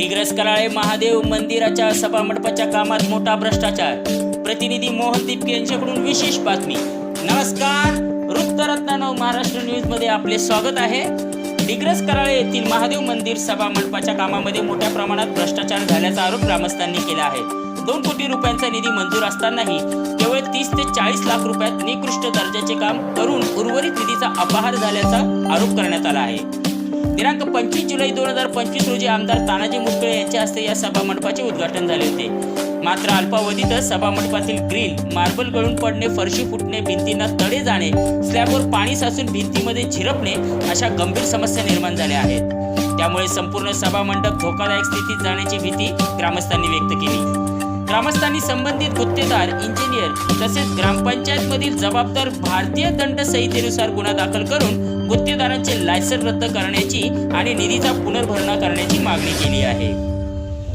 डिग्रस कराळे महादेव मंदिराच्या सभामंडपाच्या कामात मोठा भ्रष्टाचार. प्रतिनिधी मोहन दिपके यांच्याकडून विशेष बातमी. नमस्कार. वृत्तरत्नानव महाराष्ट्र न्यूजमध्ये आपले स्वागत आहे. दिग्रस कराळे येथील महादेव मंदिर सभा मंडपाच्या कामामध्ये मोठ्या प्रमाणात भ्रष्टाचार झाल्याचा आरोप ग्रामस्थांनी केला आहे. दोन कोटी रुपयांचा निधी मंजूर असतानाही केवळ तीस ते चाळीस लाख रुपयात निकृष्ट दर्जाचे काम करून उर्वरित निधीचा अपहार झाल्याचा आरोप करण्यात आला आहे. दिनांक पंचवीस जुलै दोन हजार पंचवीस रोजी आमदार तानाजी मुटकळे यांच्या हस्ते या सभामंडपाचे उद्घाटन झाले होते. मात्र अल्पावधीतच सभामंडपातील ग्रिल मार्बल गळून पडणे फरशी फुटणे भिंतींना तडे जाणे स्लॅबवर पाणी साचून भिंतीमध्ये झिरपणे अशा गंभीर समस्या निर्माण झाल्या आहेत. त्यामुळे संपूर्ण सभामंडप धोकादायक स्थितीत जाण्याची भीती ग्रामस्थांनी व्यक्त केली. ग्रामस्थांनी संबंधित गुत्तेदार इंजिनियर तसेच ग्रामपंचायतमधील जबाबदार भारतीय दंड संहितेनुसार गुन्हा दाखल करून गुत्तेदारांचे लायसन रद्द करण्याची आणि निधीचा पुनर्भरणा करण्याची मागणी केली आहे.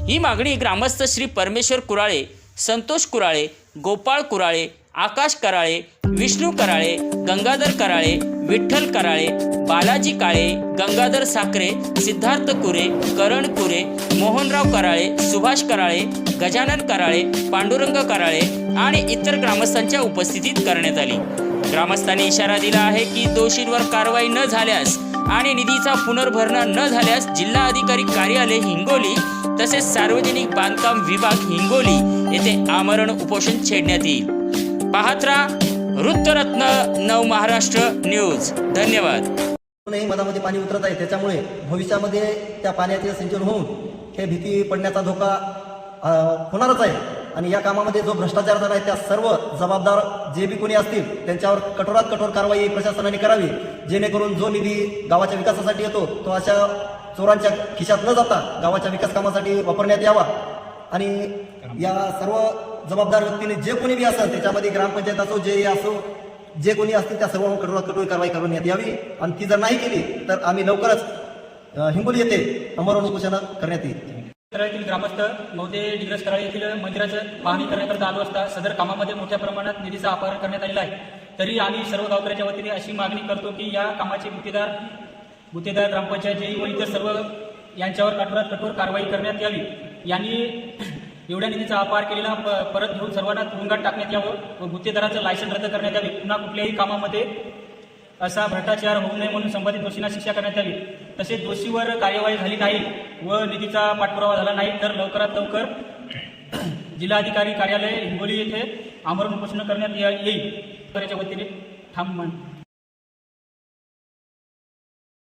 ही मागणी ग्रामस्थ श्री परमेश्वर कुराळे संतोष कुराळे गोपाळ कुराळे आकाश कराळे विष्णू कराळे गंगाधर कराळे विठ्ठल कराळे बालाजी काळे गंगाधर साखरे सिद्धार्थ कुरे करण कुरे मोहनराव कराळे सुभाष कराळे गजानन कराळे पांडुरंग कराळे आणि इतर ग्रामस्थांच्या उपस्थितीत करण्यात आली. ग्रामस्थांनी इशारा दिला आहे की दोषींवर कारवाई न झाल्यास आणि निधीचा पुनर्भरणा न झाल्यास जिल्हा अधिकारी कार्यालय हिंगोली तसेच सार्वजनिक बांधकाम विभाग हिंगोली येथे आमरण उपोषण छेडण्यात येईल. पाहत राहा वृत्तरत्न नव महाराष्ट्र न्यूज. धन्यवाद. मधामध्ये पाणी उतरत आहे त्याच्यामुळे भविष्यामध्ये त्या पाण्याचे सिंचन होऊन हे भीती पडण्याचा धोका होणारच आहे. आणि या कामामध्ये जो भ्रष्टाचार झाला आहे त्या सर्व जबाबदार जे बी कोणी असतील त्यांच्यावर कठोरात कठोर कारवाई प्रशासनाने करावी. जेणेकरून जो निधी गावाच्या विकासासाठी येतो तो अशा चोरांच्या खिशात न जाता गावाच्या विकास कामासाठी वापरण्यात यावा. आणि या सर्व जबाबदार व्यक्तीने जे कोणी बी असेल त्याच्यामध्ये ग्रामपंचायत असो जे असो जे कोणी असतील त्या सर्व कठोरात कठोर कारवाई करण्यात यावी. आणि ती जर नाही केली तर आम्ही लवकरच हिंगोली येथे अमरण उपोषण करण्यात येईल. ग्रामस्थ नवते डिग्रस कराळे येथील मंदिराचं पाहणी करण्याकरता आलो असता सदर कामामध्ये मोठ्या प्रमाणात निधीचा अपहार करण्यात आलेला आहे. तरी आम्ही सर्व गावकऱ्याच्या वतीने अशी मागणी करतो की या कामाचे गुत्तेदार गुत्तेदार ग्रामपंचायत जे व इतर सर्व यांच्यावर कठोरात कठोर कारवाई करण्यात यावी. यांनी एवढ्या निधीचा अपार केलेला प- परत घेऊन सर्वांना तुरुंगात टाकण्यात यावं व गुत्तेदाराचं लायसन रद्द करण्यात यावे. पुन्हा कुठल्याही कामामध्ये असा भ्रष्टाचार होऊ नये म्हणून संबंधित दोषींना शिक्षा करण्यात यावी. तसेच दोषीवर कार्यवाही झाली नाही व निधीचा पाठपुरावा झाला नाही तर लवकरात लवकर जिल्हाधिकारी कार्यालय हिंगोली येथे आमरण उपोषण करण्यात या- येईल. याच्या वतीने थांब